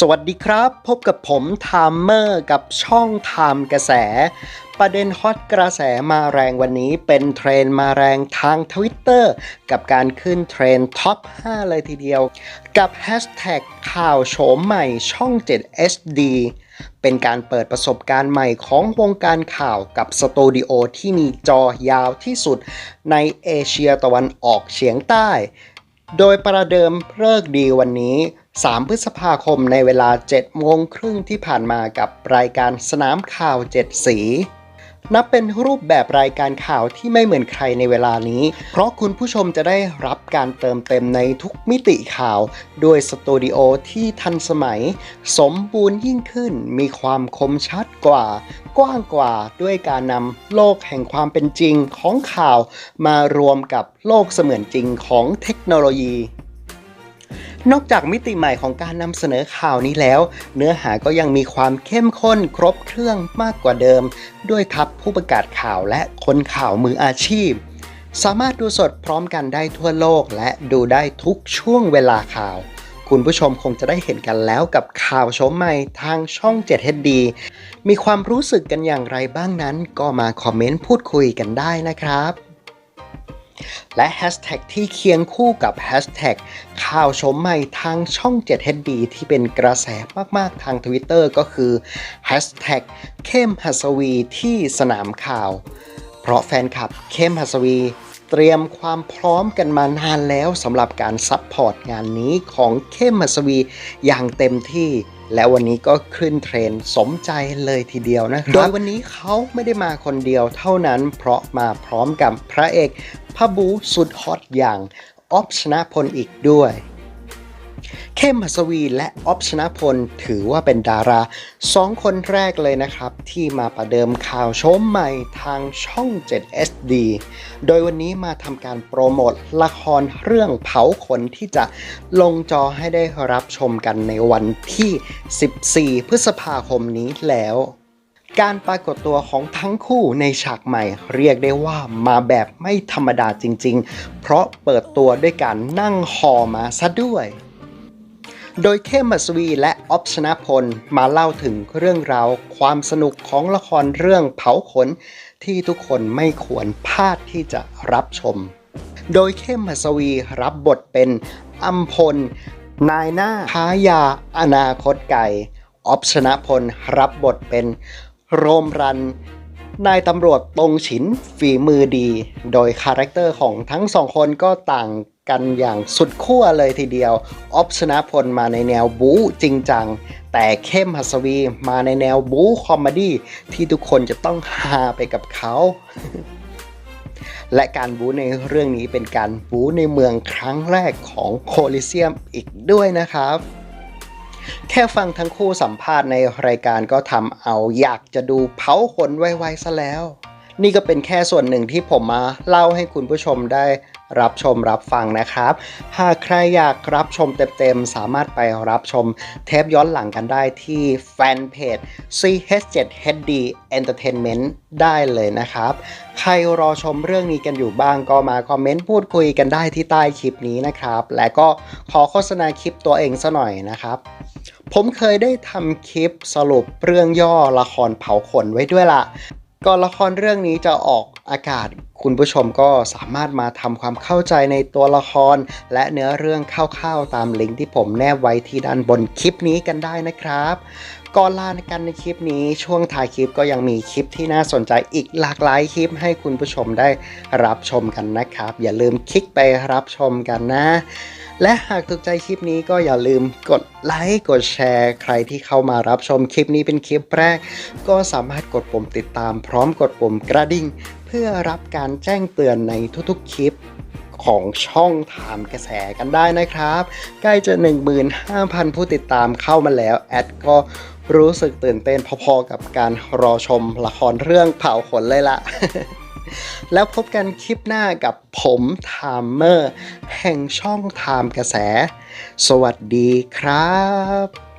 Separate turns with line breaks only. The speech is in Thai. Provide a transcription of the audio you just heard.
สวัสดีครับ พบกับผมไทม์เมอร์กับช่องไทม์กระแส ประเด็นฮอตกระแสมาแรงวันนี้เป็นเทรนมาแรงทาง Twitter กับการขึ้นเทรนท็อป 5 เลยทีเดียว กับแฮชแท็กข่าวโฉมใหม่ช่อง 7 HD เป็นการเปิดประสบการณ์ใหม่ของวงการข่าวกับสตูดิโอที่มีจอยาวที่สุดในเอเชียตะวันออกเฉียงใต้ โดยประเดิมเลิกดีวันนี้ 3 พฤษภาคมในเวลา 7 โมงครึ่งที่ผ่านมากับรายการสนามข่าว 7 สี นับเป็นรูปแบบรายการข่าวที่ไม่เหมือนใครในเวลานี้ เพราะคุณผู้ชมจะได้รับการเติมเต็มในทุกมิติข่าว ด้วยสตูดิโอที่ทันสมัย สมบูรณ์ยิ่งขึ้น มีความคมชัดกว่า กว้างกว่าด้วยการนำโลกแห่งความเป็นจริงของข่าว มารวมกับโลกเสมือนจริงของเทคโนโลยี นอกจากมิติใหม่ของการนำเสนอข่าวนี้แล้ว เนื้อหาก็ยังมีความเข้มข้นครบเครื่องมากกว่าเดิม ด้วยทัพผู้ประกาศข่าวและคนข่าวมืออาชีพ สามารถดูสดพร้อมกันได้ทั่วโลก และดูได้ทุกช่วงเวลาข่าว คุณผู้ชมคงจะได้เห็นกันแล้วกับข่าวโฉมใหม่ทางช่อง 7 HD มีความรู้สึกกันอย่างไรบ้างนั้น ก็มาคอมเมนต์พูดคุยกันได้นะครับ และแฮชแท็กที่เคียงคู่กับแฮชแท็กข่าวชมใหม่ทางช่อง 7 HD ที่เป็นกระแสมาก ๆ ทาง Twitter ก็คือแฮชแท็กเข้มหัสวีที่สนามข่าว เพราะแฟนคลับเข้มหัสวี เตรียมความพร้อมกันมานานแล้วสำหรับการซัพพอร์ตงานนี้ของเข้มหัสวีอย่างเต็มที่ และวันนี้ก็ขึ้นเทรนด์สมใจเลยทีเดียวนะครับ โดยวันนี้เขาไม่ได้มาคนเดียวเท่านั้น เพราะมาพร้อมกับพระเอกพระบูสุดฮอตอย่างออฟชนะพลอีกด้วย เข้มหัสวีและออฟชนะพล ถือว่าเป็นดาราสองคนแรกเลยนะครับ ที่มาประเดิมข่าวชมใหม่ทางช่อง 7 SD โดยวันนี้มาทำการโปรโมทละครเรื่องเผาขนที่จะลงจอให้ได้รับชมกันในวันที่ 14 พฤษภาคมนี้แล้วการปรากฏตัวของทั้งคู่ในฉากใหม่ เรียกได้ว่ามาแบบไม่ธรรมดาจริง ๆ เพราะเปิดตัวด้วยการนั่งหอมาซะด้วย โดยเข้มัสวีและออฟชนะพลมาเล่าถึงเรื่องราวความสนุกของละครเรื่องเผาขน ที่ทุกคนไม่ควรพลาดที่จะรับชม โดยเข้มมัสวีรับบทเป็นอัมพล นายหน้าค้ายาอนาคตไก่ออฟชนะพลรับบทเป็นโรมรันนายตำรวจตรงฉินฝีมือดี โดยคาแรคเตอร์ของทั้งสองคนก็ต่าง กันอย่างสุดขั้วเลยทีเดียว ออฟชนะพลมาในแนวบู๊จริงจัง แต่เข้มหัสวีมาในแนวบู๊คอมเมดี้ที่ทุกคนจะต้องฮาไปกับเขา และการบู๊ในเรื่องนี้เป็นการบู๊ในเมืองครั้งแรกของโคลิเซียมอีกด้วยนะครับแค่ฟังทั้งคู่สัมภาษณ์ในรายการก็ทำเอาอยากจะดูเผาขนไวๆซะแล้ว นี่ก็เป็นแค่ส่วนหนึ่งที่ผมมาเล่าให้คุณผู้ชมได้ รับชมรับฟังนะครับ หากใครอยากรับชมเต็มๆ สามารถไปรับชมเทปย้อนหลังกันได้ที่แฟนเพจ CH7HD Entertainment ได้เลยนะครับ ใครรอชมเรื่องนี้กันอยู่บ้างก็มาคอมเมนต์พูดคุยกันได้ที่ใต้คลิปนี้นะครับ และก็ขอโฆษณาคลิปตัวเองซะหน่อยนะครับ ผมเคยได้ทำคลิปสรุปเรื่องย่อละครเผาขนไว้ด้วยล่ะก่อนละครเรื่องนี้จะออก อากาศคุณผู้ชมก็สามารถมาทำความเข้าใจในตัวละคร และเนื้อเรื่องคร่าวๆตามลิงก์ที่ผมแนบไว้ที่ด้านบนคลิปนี้กันได้นะครับก่อนลากันในคลิปนี้ช่วงท้ายคลิปก็ยังมีคลิปที่น่าสนใจอีกหลากหลายคลิปให้คุณผู้ชมได้รับชมกันนะครับ อย่าลืมคลิกไปรับชมกันนะ และหากถูกใจคลิปนี้ก็อย่าลืมกดไลค์กดแชร์ ใครที่เข้ามารับชมคลิปนี้เป็นคลิปแรก ก็สามารถกดปุ่มติดตามพร้อมกดปุ่มกระดิ่ง พื่อรับการแจ้งเตือนในทุกๆคลิปของช่องถามกระแสกันได้นะครับ ใกล้จะ 15,000 ผู้ติดตามเข้ามาแล้ว แอดก็รู้สึกตื่นเต้นพอๆกับการรอชมละครเรื่องเผาขนเลยละ แล้วพบกันคลิปหน้ากับผมไทม์เมอร์ แห่งช่องไทม์กระแส สวัสดีครับ